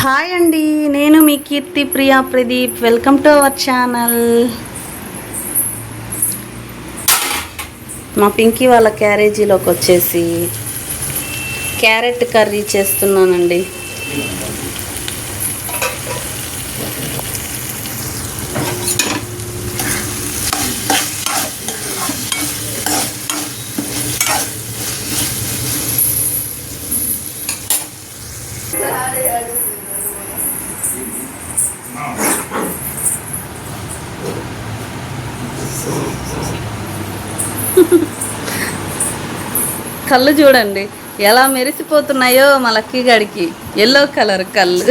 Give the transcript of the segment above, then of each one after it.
Hi అండి నేను మీ Keerthi Priya Pradeep. Welcome to our channel మా పింకీ వాళ్ళ క్యారేజీలోకి వచ్చేసి క్యారెట్ కర్రీ చేస్తున్నానండి. కళ్ళు చూడండి. ఎలా మెరిసిపోతున్నాయో మా లక్కీ గడికి. ఎల్లో కలర్ కళ్ళు.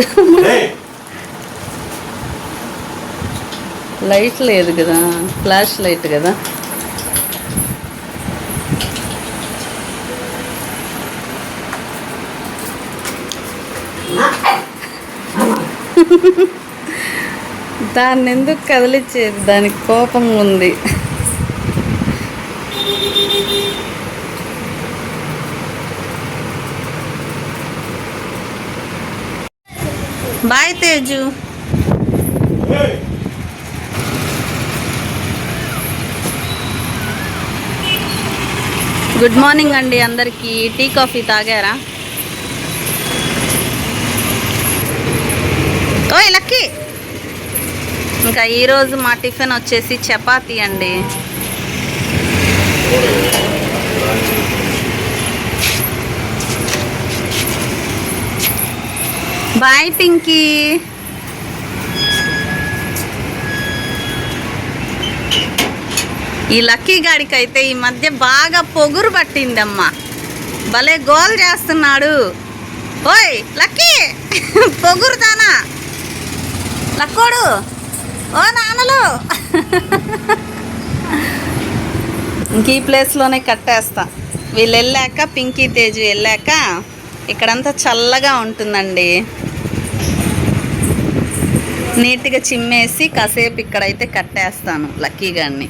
లైట్ లేదు కదా. ఫ్లాష్ లైట్ కదా. దాన్ని ఎందుకు కదిలిచ్చేది? దానికి కోపం ఉంది బాయ్ తేజు గుడ్ మార్నింగ్ అండి అందరికీ. టీ కాఫీ తాగారా? ఓయ్ లక్కీ. ఇంకా ఈరోజు మా టిఫిన్ వచ్చేసి చపాతీ అండి. బాయ్ పింకీ. ఈ లక్కీ గాడికి అయితే ఈ మధ్య బాగా పొగురు పట్టిందమ్మా. భలే గోల్ చేస్తున్నాడు. ఓయ్ లక్కీ! పొగురుతానా లక్కోడు. ఓ నాన్నలు. ఇంక ఈ ప్లేస్లోనే కట్టేస్తా. వీళ్ళు వెళ్ళాక పింకీ తేజు వెళ్ళాక ఇక్కడంతా చల్లగా ఉంటుందండి. నీట్గా చిమ్మేసి కాసేపు ఇక్కడైతే కట్టేస్తాను లక్కీ గారిని.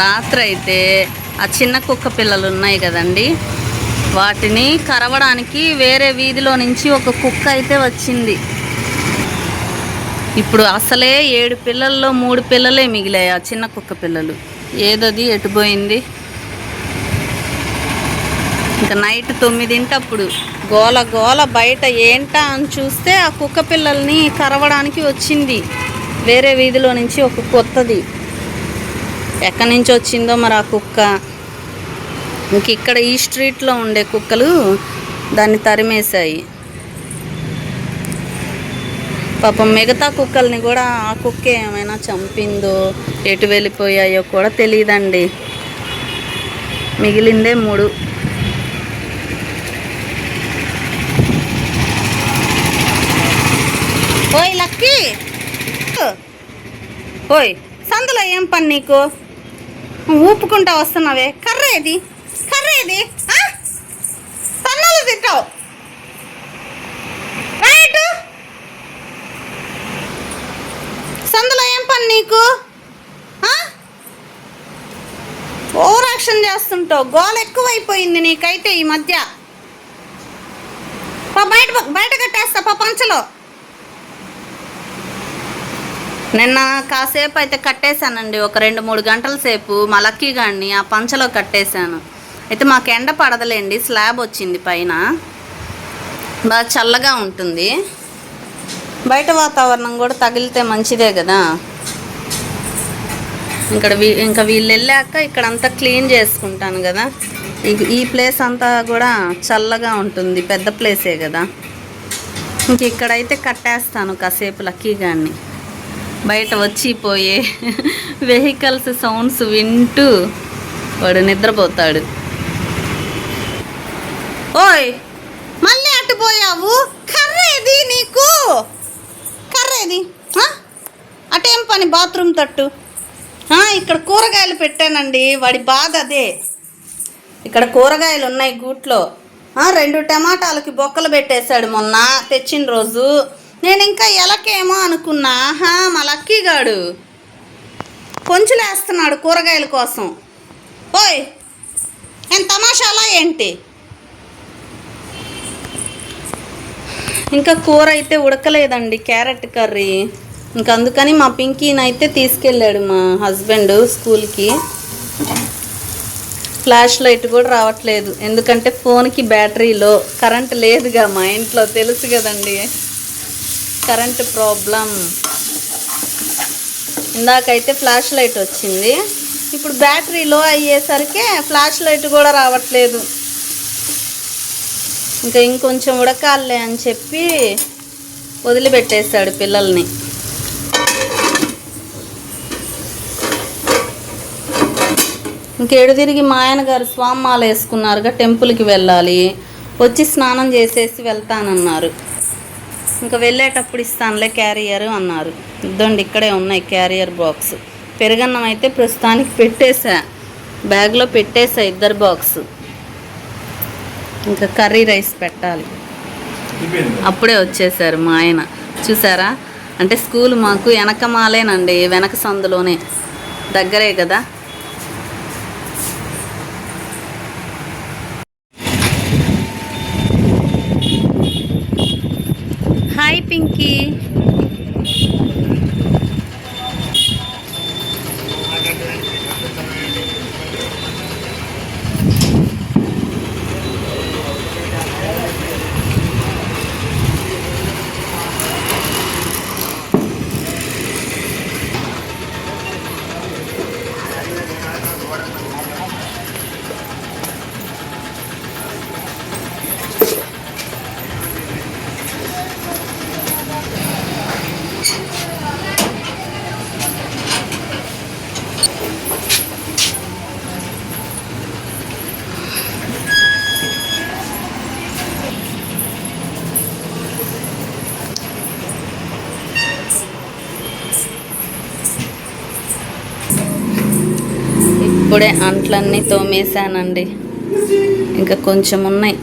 రాత్రి అయితే ఆ చిన్న కుక్క పిల్లలు ఉన్నాయి కదండి. వాటిని కరవడానికి వేరే వీధిలో నుంచి ఒక కుక్క అయితే వచ్చింది. ఇప్పుడు అసలే ఏడు పిల్లల్లో మూడు పిల్లలే మిగిలాయి ఆ చిన్న కుక్క పిల్లలు. ఏదది ఎటుపోయింది ఇంకా నైట్ తొమ్మిదింటప్పుడు గోల గోల బయట ఏంటా అని చూస్తే ఆ కుక్క పిల్లల్ని కరవడానికి వచ్చింది. వేరే వీధిలో నుంచి ఒక కొత్తది. ఎక్కడి నుంచి వచ్చిందో మరి ఆ కుక్క? ఇంక ఇక్కడ ఈ స్ట్రీట్లో ఉండే కుక్కలు దాన్ని తరిమేశాయి. పాపం మిగతా కుక్కల్ని కూడా ఆ కుక్క ఏమైనా చంపిందో ఎటు వెళ్ళిపోయాయో కూడా తెలియదండి. మిగిలిందే మూడు. ఓయ్ లక్కీ! ఓయ్ సందులో ఏం పని నీకు? ఊపుకుంటా వస్తున్నావే. కర్ర ఏది కర్ర ఏది పన్నులు తింటావు. సందులో ఏం పని నీకు? ఓవర్ యాక్షన్ చేస్తుంటావు. గోల ఎక్కువైపోయింది నీకైతే ఈ మధ్య. పా బయట బయట కట్టేస్తా పా పంచలో. నిన్న కాసేపు అయితే కట్టేశానండి. ఒక రెండు మూడు గంటల సేపు మా లక్కీ గాడిని ఆ పంచలో కట్టేశాను. అయితే మాకు ఎండ పడదలేండి. స్లాబ్ వచ్చింది పైన. బాగా చల్లగా ఉంటుంది. బయట వాతావరణం కూడా తగిలితే మంచిదే కదా. ఇక్కడ వీ ఇంకా వీళ్ళు వెళ్ళాక ఇక్కడ అంతా క్లీన్ చేసుకుంటాను కదా. ఈ- ప్లేస్ అంతా కూడా చల్లగా ఉంటుంది పెద్ద ప్లేసే కదా. ఇంక ఇక్కడైతే కట్టేస్తాను కాసేపు లక్కీ గాడిని బయట వచ్చిపోయే వెహికల్స్ సౌండ్స్ వింటూ వాడు నిద్రపోతాడు. ఓయ్ మళ్ళీ అటు పోయావు? ఇది అటేం పని? బాత్రూమ్ తట్టు. ఇక్కడ కూరగాయలు పెట్టానండి. వాడి బాధ అదే. ఇక్కడ కూరగాయలు ఉన్నాయి గూట్లో. రెండు టమాటాలకి బొక్కలు పెట్టేశాడు మొన్న తెచ్చిన రోజు. నేను ఇంకా ఎలకేమో అనుకున్నా. ఆహా మా లక్కీగాడు పొంచులేస్తున్నాడు కూరగాయల కోసం. ఓయ్ నేను తమాషాలా ఏంటి? ఇంకా కూర అయితే ఉడకలేదండి క్యారెట్ కర్రీ. ఇంకా అందుకని మా పింకీనైతే తీసుకెళ్ళాడు మా హస్బెండ్ స్కూల్కి. ఫ్లాష్ లైట్ కూడా రావట్లేదు ఎందుకంటే ఫోన్కి బ్యాటరీలో కరెంట్ లేదుగా మా ఇంట్లో తెలుసు కదండి. Current problem. ఇందాకైతే ఫ్లాష్ లైట్ వచ్చింది ఇప్పుడు బ్యాటరీలో అయ్యేసరికి ఫ్లాష్ లైట్ కూడా రావట్లేదు. ఇంకా ఇంకొంచెం ఉడకాలే అని చెప్పి వదిలిపెట్టేశాడు పిల్లల్ని. ఇంకేడు తిరిగి మా ఆయన గారు స్వామాల వేసుకున్నారుగా టెంపుల్కి వెళ్ళాలి. వచ్చి స్నానం చేసేసి వెళ్తానన్నారు. ఇంకా వెళ్ళేటప్పుడు ఇస్తానులే క్యారియర్ అన్నారు. ఇద్దండి ఇక్కడే ఉన్నాయి క్యారియర్ బాక్స్. పెరుగన్నం అయితే ప్రస్తుతానికి పెట్టేశా. బ్యాగ్లో పెట్టేశా ఇద్దరు బాక్స్. ఇంకా కర్రీ రైస్ పెట్టాలి. అప్పుడే వచ్చేసారు మా ఆయన. చూసారా? అంటే స్కూల్ మాకు వెనక మాలేనండి వెనక సందులోనే. దగ్గరే కదా? హాయ్ పింకీ. ఇప్పుడే అంట్లన్నీ తోమేశానండి. ఇంకా కొంచెం ఉన్నాయి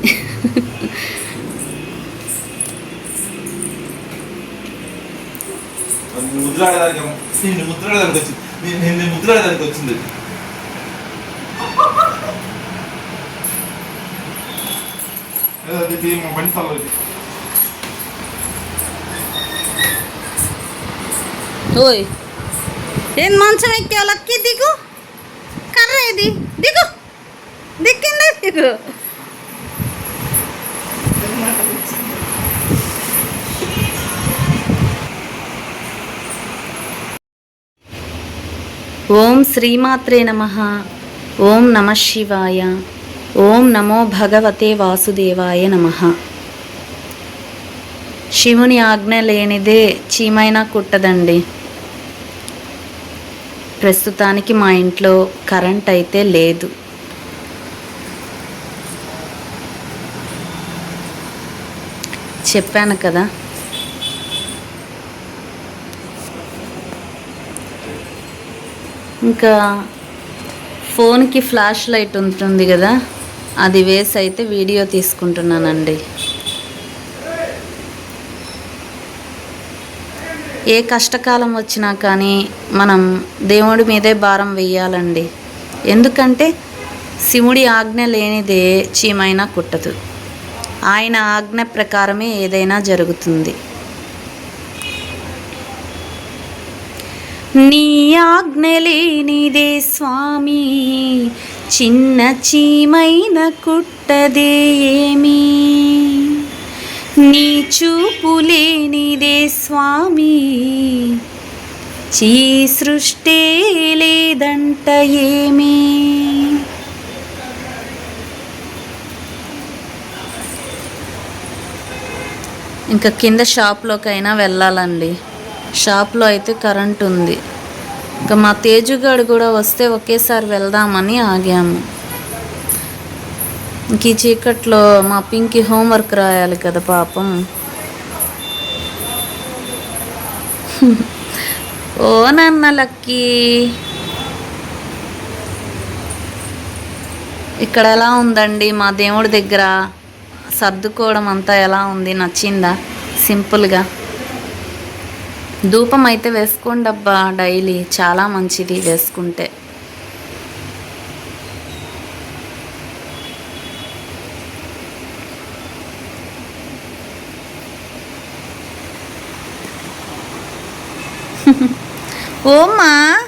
ఓయ్ ఏం మంచం ఎక్కావు? లక్కి దిగు. ఏది? దిగు. దిక్కింది. దిగు ఓం శ్రీమాత్రే నమ. ఓం నమ శివాయ. ఓం నమో భగవతే వాసుదేవాయ నమ. శివుని ఆజ్ఞ లేనిదే చీమైనా కుట్టదండి. ప్రస్తుతానికి మా ఇంట్లో కరెంట్ అయితే లేదు. చెప్పాను కదా. ఇంకా ఫోన్కి ఫ్లాష్ లైట్ ఉంటుంది కదా అది వేసి అయితే వీడియో తీసుకుంటున్నానండి. ఏ కష్టకాలం వచ్చినా కానీ మనం దేవుడి మీదే భారం వెయ్యాలండి. ఎందుకంటే శివుడి ఆజ్ఞ లేనిదే చీమైనా కుట్టదు. ఆయన ఆజ్ఞ ప్రకారమే ఏదైనా జరుగుతుంది. నీ ఆజ్ఞ లేనిదే స్వామి చిన్న చీమైన కుట్టదే ఏమీ? నీ చూపులేనిదే స్వామి. చీ సృష్టే లేదంట ఏమీ. ఇంకా కింద షాప్లోకైనా వెళ్ళాలండి. షాప్లో అయితే కరెంట్ ఉంది. ఇంకా మా తేజుగాడు కూడా వస్తే ఒకేసారి వెళ్దామని ఆగాము. ఇంక ఈ చీకట్లో మా పింకి హోంవర్క్ రాయాలి కదా పాపం. ఓ నాన్న లక్కీ. ఇక్కడ ఎలా ఉందండి మా దేవుడి దగ్గర? సర్దుకోవడం అంతా ఎలా ఉంది? నచ్చిందా? సింపుల్గా. ధూపం అయితే వేసుకోండి అబ్బా డైలీ. చాలా మంచిది వేసుకుంటే. ఓమ్మా.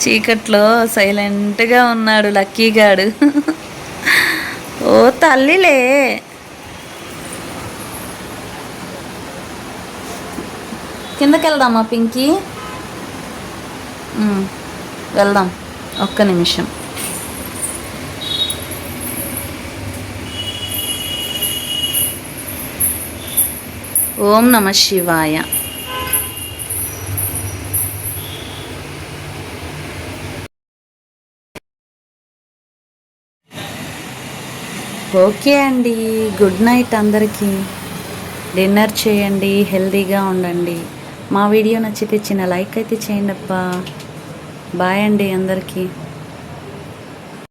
చీకట్లో సైలెంట్గా ఉన్నాడు లక్కీగాడు. ఓ తల్లిలే. కిందకి వెళ్దామా పింకీ వెళ్దాం. ఒక్క నిమిషం. ఓం నమ శివాయ. ఓకే అండి. గుడ్ నైట్ అందరికీ. డిన్నర్ చేయండి హెల్తీగా ఉండండి. మా వీడియో నచ్చితే చిన్న లైక్ అయితే చేయండి అప్ప బాయ్ అండి అందరికీ.